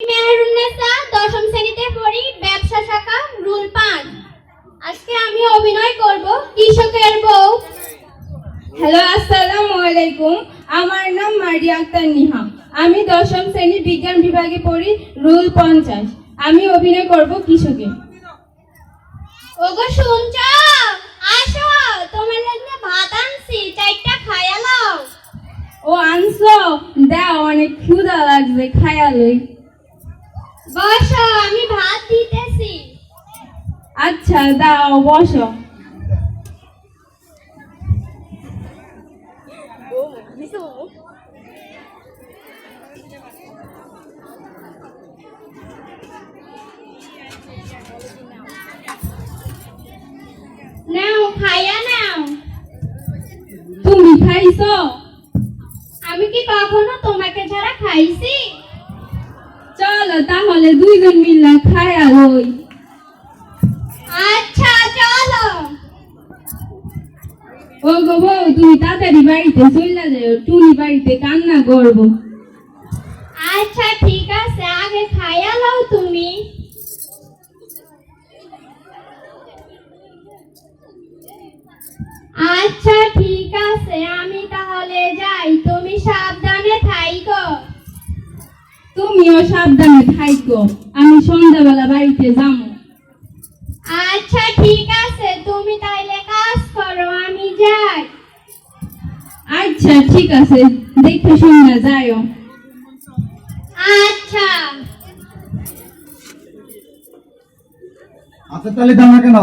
মেহরুন্নেসা দশম শ্রেণীতে পড়ি ব্যবসা শাখা রুল পাঁচ আজকে আমি অভিনয় করব কৃষকের বউ। হ্যালো আসসালামু আলাইকুম। আমার নাম মারিয়া আক্তার নিহা। আমি দশম শ্রেণির বিজ্ঞান বিভাগে পড়ি রুল পঞ্চাশ। আমি অভিনয় করব কৃষকে। ওগো শুনছ? আসো তোমার জন্য ভাত আনছি চারটা খাইয়া লও ও আনছো? দাও অনেক ক্ষুধা লাগছে খায়ালই বসো আমি ভাত দিতেছি। আচ্ছা দাও বসো। নাও খাইয়া নাও। তুমি খাইছো? আমি কি কখনো তোমাকে ছাড়া খাইছি? তাহলে দুইজন মিল্লা খায়ালই আচ্ছা চলো। ও গো বউ তুমি তাড়াতাড়ি বাড়িতে চলে যাও টুনি বাড়িতে কান্না করব। আচ্ছা ঠিক আছে আগে খাইয়া লও তুমি। আচ্ছা তুমিও সাবধানে থাইকো। আমি সন্ধ্যাবেলা বাড়িতে যাব। আচ্ছা ঠিক আছে তুমি তাইলে কাজ করো আমি যাই। আচ্ছা ঠিক আছে দেখে শুনে যাইও। আচ্ছা। আচ্ছা তাহলে দাম কেন